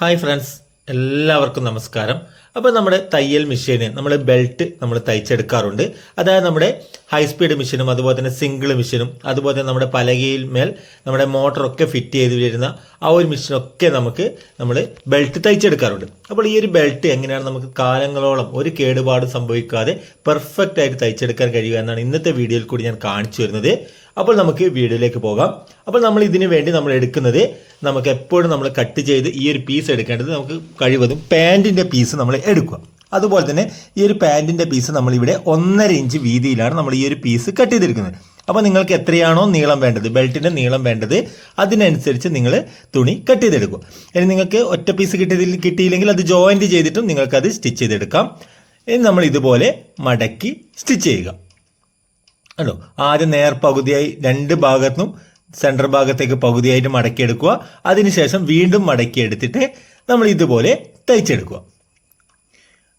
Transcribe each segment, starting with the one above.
Hi friends എല്ലാവർക്കും നമസ്കാരം. അപ്പോൾ നമ്മുടെ തയ്യൽ മെഷീന് നമ്മൾ ബെൽറ്റ് നമ്മൾ തയ്ച്ചെടുക്കാറുണ്ട്. അതായത് നമ്മുടെ ഹൈ സ്പീഡ് മെഷീനും അതുപോലെ തന്നെ സിംഗിൾ മെഷീനും അതുപോലെ തന്നെ നമ്മുടെ പലകയിൽ മേൽ നമ്മുടെ മോട്ടറൊക്കെ ഫിറ്റ് ചെയ്ത് വരുന്ന ആ ഒരു മെഷീനൊക്കെ നമുക്ക് നമ്മൾ ബെൽറ്റ് തയ്ച്ചെടുക്കാറുണ്ട്. അപ്പോൾ ഈ ഒരു ബെൽറ്റ് എങ്ങനെയാണ് നമുക്ക് കാലങ്ങളോളം ഒരു കേടുപാട് സംഭവിക്കാതെ പെർഫെക്റ്റ് ആയിട്ട് തയ്ച്ചെടുക്കാൻ കഴിയുക എന്നാണ് ഇന്നത്തെ വീഡിയോയിൽ കൂടി ഞാൻ കാണിച്ചു വരുന്നത് അപ്പോൾ നമുക്ക് വീഡിയോയിലേക്ക് പോകാം. അപ്പോൾ നമ്മൾ ഇതിനു വേണ്ടി നമ്മൾ എടുക്കുന്നത് നമുക്ക് എപ്പോഴും നമ്മൾ കട്ട് ചെയ്ത് ഈ ഒരു പീസ് എടുക്കേണ്ടത് നമുക്ക് കഴിവതും പാന്റിന്റെ പീസ് നമ്മൾ എടുക്കുക. അതുപോലെ തന്നെ ഈ ഒരു പാന്റിന്റെ പീസ് നമ്മളിവിടെ ഒന്നര ഇഞ്ച് വീതിയിലാണ് നമ്മൾ ഈ ഒരു പീസ് കട്ട് ചെയ്തിരിക്കുന്നത്. അപ്പോൾ നിങ്ങൾക്ക് എത്രയാണോ നീളം വേണ്ടത് ബെൽറ്റിന്റെ നീളം വേണ്ടത് അതിനനുസരിച്ച് നിങ്ങൾ തുണി കട്ട് ചെയ്തെടുക്കുക. ഇനി നിങ്ങൾക്ക് ഒറ്റ പീസ് കിട്ടിയതിൽ കിട്ടിയില്ലെങ്കിൽ അത് ജോയിന്റ് ചെയ്തിട്ടും നിങ്ങൾക്കത് സ്റ്റിച്ച് ചെയ്തെടുക്കാം. ഇനി നമ്മൾ ഇതുപോലെ മടക്കി സ്റ്റിച്ച് ചെയ്യുക. അല്ലോ ആദ്യം നേർപകുതിയായി രണ്ട് ഭാഗത്തും സെന്റർ ഭാഗത്തേക്ക് പകുതിയായിട്ട് മടക്കിയെടുക്കുക. അതിനുശേഷം വീണ്ടും മടക്കിയെടുത്തിട്ട് നമ്മൾ ഇതുപോലെ തയ്ച്ചെടുക്കുക.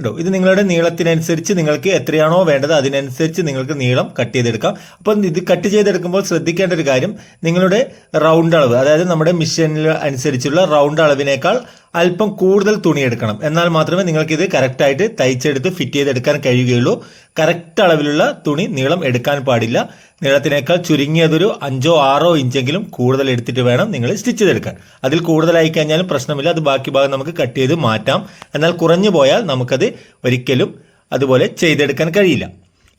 കേട്ടോ ഇത് നിങ്ങളുടെ നീളത്തിനനുസരിച്ച് നിങ്ങൾക്ക് എത്രയാണോ വേണ്ടത് അതിനനുസരിച്ച് നിങ്ങൾക്ക് നീളം കട്ട് ചെയ്തെടുക്കാം. അപ്പം ഇത് കട്ട് ചെയ്തെടുക്കുമ്പോൾ ശ്രദ്ധിക്കേണ്ട ഒരു കാര്യം നിങ്ങളുടെ റൗണ്ട് അളവ് അതായത് നമ്മുടെ മിഷനിൽ അനുസരിച്ചുള്ള റൗണ്ട് അളവിനേക്കാൾ അല്പം കൂടുതൽ തുണി എടുക്കണം എന്നാൽ മാത്രമേ നിങ്ങൾക്ക് ഇത് കറക്റ്റായിട്ട് തയ്ച്ചെടുത്ത് ഫിറ്റ് ചെയ്തെടുക്കാൻ കഴിയുകയുള്ളൂ. കറക്റ്റ് അളവിലുള്ള തുണി നീളം എടുക്കാൻ പാടില്ല. നീളത്തിനേക്കാൾ ചുരുങ്ങിയതൊരു അഞ്ചോ ആറോ ഇഞ്ചെങ്കിലും കൂടുതൽ എടുത്തിട്ട് വേണം നിങ്ങൾ സ്റ്റിച്ച് ചെയ്തെടുക്കാൻ. അതിൽ കൂടുതലായി കഴിഞ്ഞാലും പ്രശ്നമില്ല. അത് ബാക്കി ഭാഗം നമുക്ക് കട്ട് ചെയ്ത് മാറ്റാം. എന്നാൽ കുറഞ്ഞു പോയാൽ നമുക്കത് ഒരിക്കലും അതുപോലെ ചെയ്തെടുക്കാൻ കഴിയില്ല.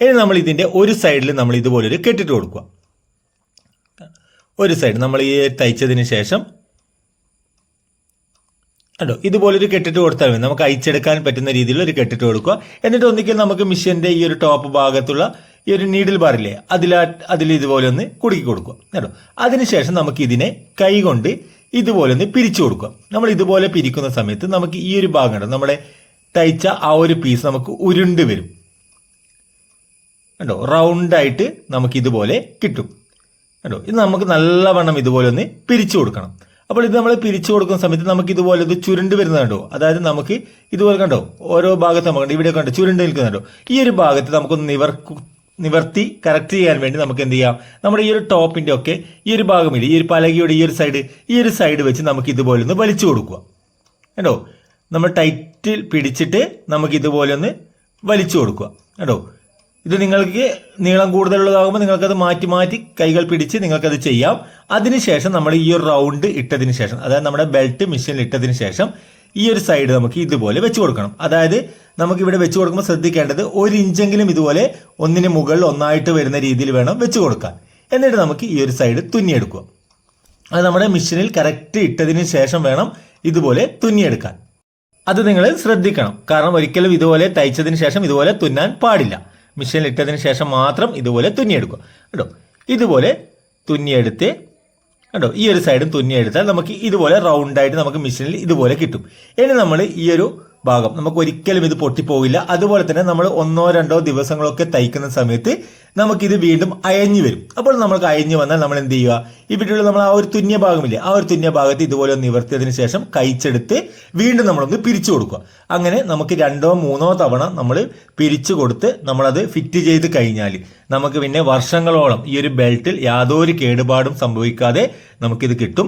ഇനി നമ്മൾ ഇതിന്റെ ഒരു സൈഡിൽ നമ്മൾ ഇതുപോലൊരു കെട്ടിട്ട് കൊടുക്കുക. ഒരു സൈഡ് നമ്മൾ ഈ തയ്ച്ചതിന് ശേഷം കണ്ടോ? ഇതുപോലൊരു കെട്ടിട്ട് കൊടുത്താൽ മതി. നമുക്ക് അയച്ചെടുക്കാൻ പറ്റുന്ന രീതിയിൽ ഒരു കെട്ടിട്ട് കൊടുക്കുക. എന്നിട്ട് ഒന്നിക്കൽ നമുക്ക് മിഷ്യന്റെ ഈ ഒരു ടോപ്പ് ഭാഗത്തുള്ള ഈ ഒരു നീഡിൽ ബാറില്ലേ അതിലാ അതിൽ ഇതുപോലെ ഒന്ന് കുടുക്കി കൊടുക്കുക. കേട്ടോ അതിനുശേഷം നമുക്ക് ഇതിനെ കൈകൊണ്ട് ഇതുപോലെ ഒന്ന് പിരിച്ചു കൊടുക്കുക. നമ്മൾ ഇതുപോലെ പിരിക്കുന്ന സമയത്ത് നമുക്ക് ഈ ഒരു ഭാഗം കണ്ടോ? നമ്മുടെ തയ്ച്ച ആ ഒരു പീസ് നമുക്ക് ഉരുണ്ട് വരും. കണ്ടോ? റൗണ്ടായിട്ട് നമുക്ക് ഇതുപോലെ കിട്ടും. കണ്ടോ? ഇത് നമുക്ക് നല്ലവണ്ണം ഇതുപോലെ ഒന്ന് പിരിച്ചു കൊടുക്കണം. അപ്പോൾ ഇത് നമ്മൾ പിരിച്ചു കൊടുക്കുന്ന സമയത്ത് നമുക്ക് ഇതുപോലെ ഇത് ചുരുണ്ട് വരുന്നത് കണ്ടോ? അതായത് നമുക്ക് ഇതുപോലെ കണ്ടോ? ഓരോ ഭാഗത്ത് നമുക്ക് ഇവിടെ കണ്ടോ? ചുരുണ്ട് നിൽക്കുന്നുണ്ടോ ഈ ഒരു ഭാഗത്ത് നമുക്കൊന്ന് നിവർ നിവർത്തി കറക്റ്റ് ചെയ്യാൻ വേണ്ടി നമുക്ക് എന്ത് ചെയ്യാം? നമ്മുടെ ഈ ഒരു ടോപ്പിന്റെ ഒക്കെ ഈ ഒരു ഭാഗമില്ല ഈ ഒരു പലകയുടെ ഈ ഒരു സൈഡ് ഈ ഒരു സൈഡ് വെച്ച് നമുക്ക് ഇതുപോലെ ഒന്ന് വലിച്ചു കൊടുക്കുക. കേട്ടോ നമ്മൾ ടൈറ്റിൽ പിടിച്ചിട്ട് നമുക്ക് ഇതുപോലെ ഒന്ന് വലിച്ചു കൊടുക്കുക. കേട്ടോ ഇത് നിങ്ങൾക്ക് നീളം കൂടുതലുള്ളതാകുമ്പോൾ നിങ്ങൾക്കത് മാറ്റി മാറ്റി കൈകൾ പിടിച്ച് നിങ്ങൾക്കത് ചെയ്യാം. അതിനുശേഷം നമ്മൾ ഈ ഒരു റൗണ്ട് ഇട്ടതിന് ശേഷം അതായത് നമ്മുടെ ബെൽറ്റ് മെഷീനിൽ ഇട്ടതിന് ശേഷം ഈ ഒരു സൈഡ് നമുക്ക് ഇതുപോലെ വെച്ച് കൊടുക്കണം. അതായത് നമുക്ക് ഇവിടെ വെച്ച് കൊടുക്കുമ്പോൾ ശ്രദ്ധിക്കേണ്ടത് ഒരു ഇഞ്ചെങ്കിലും ഇതുപോലെ ഒന്നിന് മുകളിൽ ഒന്നായിട്ട് വരുന്ന രീതിയിൽ വേണം വെച്ച് കൊടുക്കാൻ. എന്നിട്ട് നമുക്ക് ഈ ഒരു സൈഡ് തുന്നിയെടുക്കുക. അത് നമ്മുടെ മെഷീനിൽ കറക്റ്റ് ഇട്ടതിന് ശേഷം വേണം ഇതുപോലെ തുന്നിയെടുക്കാൻ. അത് നിങ്ങൾ ശ്രദ്ധിക്കണം. കാരണം ഒരിക്കലും ഇതുപോലെ തയ്ച്ചതിന് ശേഷം ഇതുപോലെ തുന്നാൻ പാടില്ല. മെഷീനിൽ ഇട്ടതിന് ശേഷം മാത്രം ഇതുപോലെ തുന്നിയെടുക്കുക. കേട്ടോ ഇതുപോലെ തുന്നിയെടുത്ത് കേട്ടോ ഈ ഒരു സൈഡും തുന്നിയെടുത്താൽ നമുക്ക് ഇതുപോലെ റൗണ്ടായിട്ട് നമുക്ക് മിഷീനിൽ ഇതുപോലെ കിട്ടും. ഇനി നമ്മൾ ഈ ഒരു ഭാഗം. നമുക്ക് ഒരിക്കലും ഇത് പൊട്ടിപ്പോവില്ല. അതുപോലെ തന്നെ നമ്മൾ ഒന്നോ രണ്ടോ ദിവസങ്ങളൊക്കെ തയ്ക്കുന്ന സമയത്ത് നമുക്കിത് വീണ്ടും അയഞ്ഞു വരും. അപ്പോൾ നമുക്ക് അയഞ്ഞു വന്നാൽ നമ്മൾ എന്ത് ചെയ്യുക? ഇവിടെയുള്ള നമ്മൾ ആ ഒരു തുന്നിയ ഭാഗമില്ലേ ആ ഒരു തുന്നിയ ഭാഗത്ത് ഇതുപോലെ ഒന്ന് നിവർത്തിയതിന് ശേഷം കഴിച്ചെടുത്ത് വീണ്ടും നമ്മളൊന്ന് പിരിച്ചു കൊടുക്കുക. അങ്ങനെ നമുക്ക് രണ്ടോ മൂന്നോ തവണ നമ്മൾ പിരിച്ചു കൊടുത്ത് നമ്മളത് ഫിറ്റ് ചെയ്ത് കഴിഞ്ഞാൽ നമുക്ക് പിന്നെ വർഷങ്ങളോളം ഈ ഒരു ബെൽറ്റിൽ യാതൊരു കേടുപാടും സംഭവിക്കാതെ നമുക്കിത് കിട്ടും.